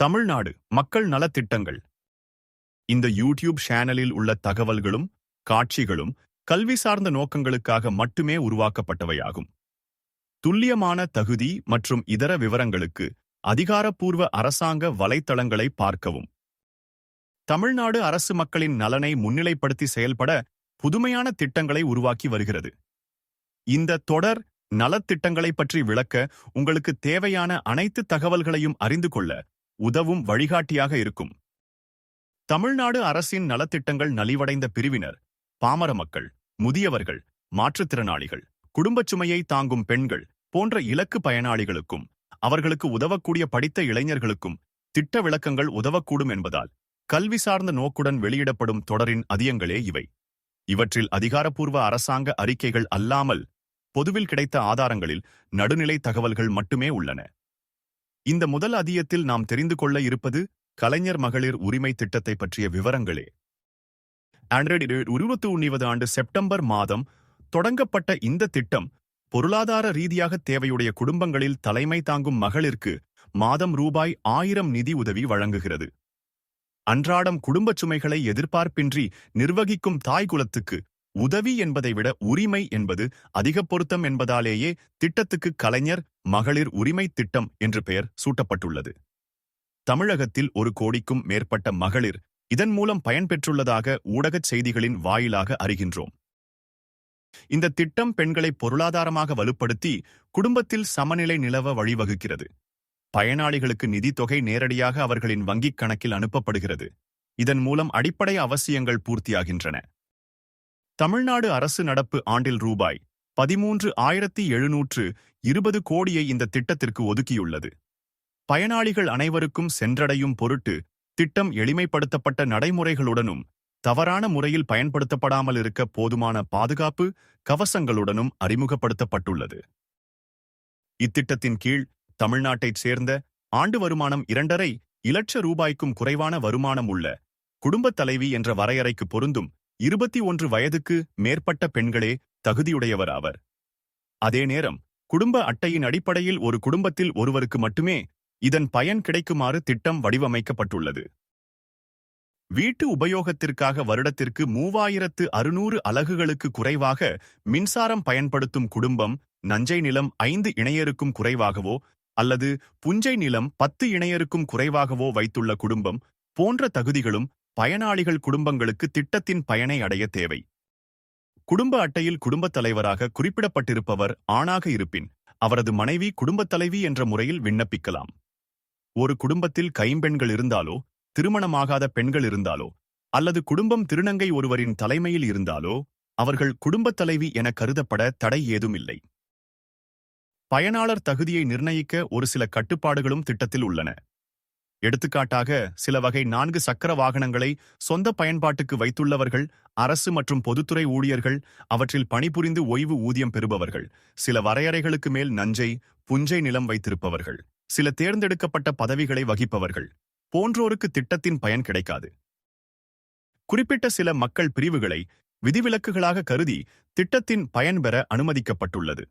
தமிழ்நாடு மக்கள் நலத்திட்டங்கள். இந்த யூடியூப் சேனலில் உள்ள தகவல்களும் காட்சிகளும் கல்வி சார்ந்த நோக்கங்களுக்காக மட்டுமே உருவாக்கப்பட்டவையாகும். துல்லியமான தகுதி மற்றும் இதர விவரங்களுக்கு அதிகாரப்பூர்வ அரசாங்க வலைத்தளங்களை பார்க்கவும். தமிழ்நாடு அரசு மக்களின் நலனை முன்னிலைப்படுத்தி செயல்பட புதுமையான திட்டங்களை உருவாக்கி வருகிறது. இந்த தொடர் நலத்திட்டங்களை பற்றி விளக்க உங்களுக்கு தேவையான அனைத்து தகவல்களையும் அறிந்து கொள்ள உதவும் வழிகாட்டியாக இருக்கும். தமிழ்நாடு அரசின் நலத்திட்டங்கள் நலிவடைந்த பிரிவினர் பாமர மக்கள் முதியவர்கள் மாற்றுத்திறனாளிகள் குடும்பச் சுமையை தாங்கும் பெண்கள் போன்ற இலக்கு பயனாளிகளுக்கும் அவர்களுக்கு உதவக்கூடிய படித்த இளைஞர்களுக்கும் திட்ட விளக்கங்கள் உதவக்கூடும் என்பதால் கல்வி சார்ந்த நோக்குடன் வெளியிடப்படும் தொடரின் அதியங்களே இவை. இவற்றில் அதிகாரப்பூர்வ அரசாங்க அறிக்கைகள் அல்லாமல் பொதுவில் கிடைத்த ஆதாரங்களில் நடுநிலை தகவல்கள் மட்டுமே உள்ளன. இந்த முதல் அதியத்தில் நாம் தெரிந்து கொள்ள இருப்பது கலைஞர் மகளிர் உரிமை திட்டத்தை பற்றிய விவரங்களே. ஆண்ட்ராய்டு இருபத்தி ஒன்னிவது ஆண்டு செப்டம்பர் மாதம் தொடங்கப்பட்ட இந்த திட்டம் பொருளாதார ரீதியாக தேவையுடைய குடும்பங்களில் தலைமை தாங்கும் மகளிருக்கு மாதம் ரூபாய் ஆயிரம் நிதி உதவி வழங்குகிறது. அன்றாடம் குடும்பச் சுமைகளை எதிர்பார்ப்பின்றி நிர்வகிக்கும் தாய்குலத்துக்கு உதவி என்பதை விட உரிமை என்பது அதிக பொருத்தம் என்பதாலேயே திட்டத்துக்கு கலைஞர் மகளிர் உரிமை திட்டம் என்று பெயர் சூட்டப்பட்டுள்ளது. தமிழகத்தில் ஒரு கோடிக்கும் மேற்பட்ட மகளிர் இதன் மூலம் பயன்பெற்றுள்ளதாக ஊடகச் செய்திகளின் வாயிலாக அறிகின்றோம். இந்த திட்டம் பெண்களை பொருளாதாரமாக வலுப்படுத்தி குடும்பத்தில் சமநிலை நிலவ வழிவகுக்கிறது. பயனாளிகளுக்கு நிதி தொகை நேரடியாக அவர்களின் வங்கிக் கணக்கில் அனுப்பப்படுகிறது. இதன் மூலம் அடிப்படை அவசியங்கள் பூர்த்தியாகின்றன. தமிழ்நாடு அரசு நடப்பு ஆண்டில் ரூபாய் பதிமூன்று ஆயிரத்தி எழுநூற்று இருபது கோடியை இந்த திட்டத்திற்கு ஒதுக்கியுள்ளது. பயனாளிகள் அனைவருக்கும் சென்றடையும் பொருட்டு திட்டம் எளிமைப்படுத்தப்பட்ட நடைமுறைகளுடனும் தவறான முறையில் பயன்படுத்தப்படாமல் இருக்க போதுமான பாதுகாப்பு கவசங்களுடனும் அறிமுகப்படுத்தப்பட்டுள்ளது. இத்திட்டத்தின் கீழ் தமிழ்நாட்டைச் சேர்ந்த ஆண்டு வருமானம் இரண்டரை இலட்ச ரூபாய்க்கும் குறைவான வருமானம் உள்ள குடும்பத் தலைவி என்ற வரையறைக்கு பொருந்தும் இருபத்தி ஒன்று வயதுக்கு மேற்பட்ட பெண்களே தகுதியுடையவர் ஆவர். அதே நேரம் குடும்ப அட்டையின் அடிப்படையில் ஒரு குடும்பத்தில் ஒருவருக்கு மட்டுமே இதன் பயன் கிடைக்குமாறு திட்டம் வடிவமைக்கப்பட்டுள்ளது. வீட்டு உபயோகத்திற்காக வருடத்திற்கு மூவாயிரத்து அறுநூறு அலகுகளுக்கு குறைவாக மின்சாரம் பயன்படுத்தும் குடும்பம் நஞ்சை நிலம் ஐந்து இணையருக்கும் குறைவாகவோ அல்லது புஞ்சை நிலம் பத்து இணையருக்கும் குறைவாகவோ வைத்துள்ள குடும்பம் போன்ற தகுதிகளும் பயனாளிகள் குடும்பங்களுக்கு திட்டத்தின் பயனை அடைய தேவை. குடும்ப அட்டையில் குடும்பத் தலைவராக குறிப்பிடப்பட்டிருப்பவர் ஆணாக இருப்பின் அவரது மனைவி குடும்பத் தலைவி என்ற முறையில் விண்ணப்பிக்கலாம். ஒரு குடும்பத்தில் கைம்பெண்கள் இருந்தாலோ திருமணமாகாத பெண்கள் இருந்தாலோ அல்லது குடும்பம் திருநங்கை ஒருவரின் தலைமையில் இருந்தாலோ அவர்கள் குடும்பத் தலைவி என கருதப்பட தடை ஏதும் இல்லை பயனாளர் தகுதியை நிர்ணயிக்க ஒரு சில கட்டுப்பாடுகளும் திட்டத்தில் உள்ளன. எடுத்துக்காட்டாக சில வகை நான்கு சக்கர வாகனங்களை சொந்த பயன்பாட்டுக்கு வைத்துள்ளவர்கள் அரசு மற்றும் பொதுத்துறை ஊழியர்கள் அவற்றில் பணிபுரிந்து ஓய்வு ஊதியம் பெறுபவர்கள் சில வரையறைகளுக்கு மேல் நஞ்சை புஞ்சை நிலம் வைத்திருப்பவர்கள் சில தேர்ந்தெடுக்கப்பட்ட பதவிகளை வகிப்பவர்கள் போன்றோருக்கு திட்டத்தின் பயன் கிடைக்காது. குறிப்பிட்ட சில மக்கள் பிரிவுகளை விதிவிலக்குகளாக கருதி திட்டத்தின் பயன் பெற அனுமதிக்கப்பட்டுள்ளது.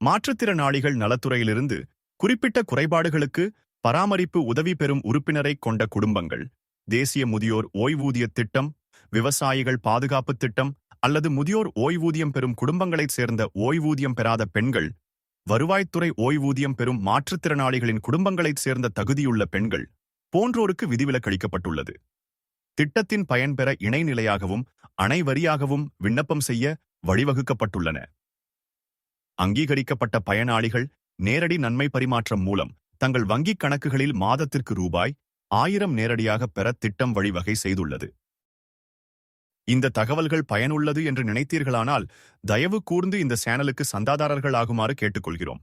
மாற்றுத்திறனாளிகள் நலத்துறையிலிருந்து குறிப்பிட்ட குறைபாடுகளுக்கு பராமரிப்பு உதவி பெறும் உறுப்பினரை கொண்ட குடும்பங்கள் தேசிய முதியோர் ஓய்வூதிய திட்டம் விவசாயிகள் பாதுகாப்பு திட்டம் அல்லது முதியோர் ஓய்வூதியம் பெறும் குடும்பங்களைச் சேர்ந்த ஓய்வூதியம் பெறாத பெண்கள் வருவாய்த்துறை ஓய்வூதியம் பெறும் மாற்றுத்திறனாளிகளின் குடும்பங்களைச் சேர்ந்த தகுதியுள்ள பெண்கள் போன்றோருக்கு விதிவிலக்களிக்கப்பட்டுள்ளது. திட்டத்தின் பயன்பெற இணைநிலையாகவும் அனைவரியாகவும் விண்ணப்பம் செய்ய வழிவகுக்கப்பட்டுள்ளன. அங்கீகரிக்கப்பட்ட பயனாளிகள் நேரடி நன்மை பரிமாற்றம் மூலம் தங்கள் வங்கிக் கணக்குகளில் மாதத்திற்கு ரூபாய் ஆயிரம் நேரடியாக பெற திட்டம் வழிவகை செய்துள்ளது. இந்த தகவல்கள் பயனுள்ளது என்று நினைத்தீர்களானால் தயவு கூர்ந்து இந்த சேனலுக்கு சந்தாதாரர்கள் ஆகுமாறு கேட்டுக்கொள்கிறோம்.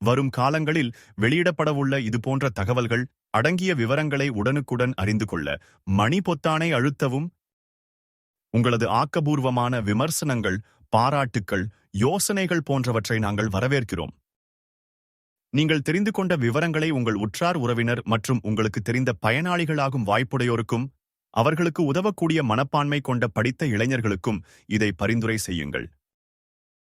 வரும் காலங்களில் வெளியிடப்படவுள்ள இதுபோன்ற தகவல்கள் அடங்கிய விவரங்களை உடனுக்குடன் அறிந்து கொள்ள மணி பொத்தானை அழுத்தவும். உங்களது ஆக்கபூர்வமான விமர்சனங்கள் பாராட்டுக்கள் யோசனைகள் போன்றவற்றை நாங்கள் வரவேற்கிறோம். நீங்கள் தெரிந்து கொண்ட விவரங்களை உங்கள் உற்றார் உறவினர் மற்றும் உங்களுக்கு தெரிந்த பயனாளிகளாகும் வாய்ப்புடையோருக்கும் அவர்களுக்கு உதவக்கூடிய மனப்பான்மை கொண்ட படித்த இளைஞர்களுக்கும் இதை பரிந்துரை செய்யுங்கள்.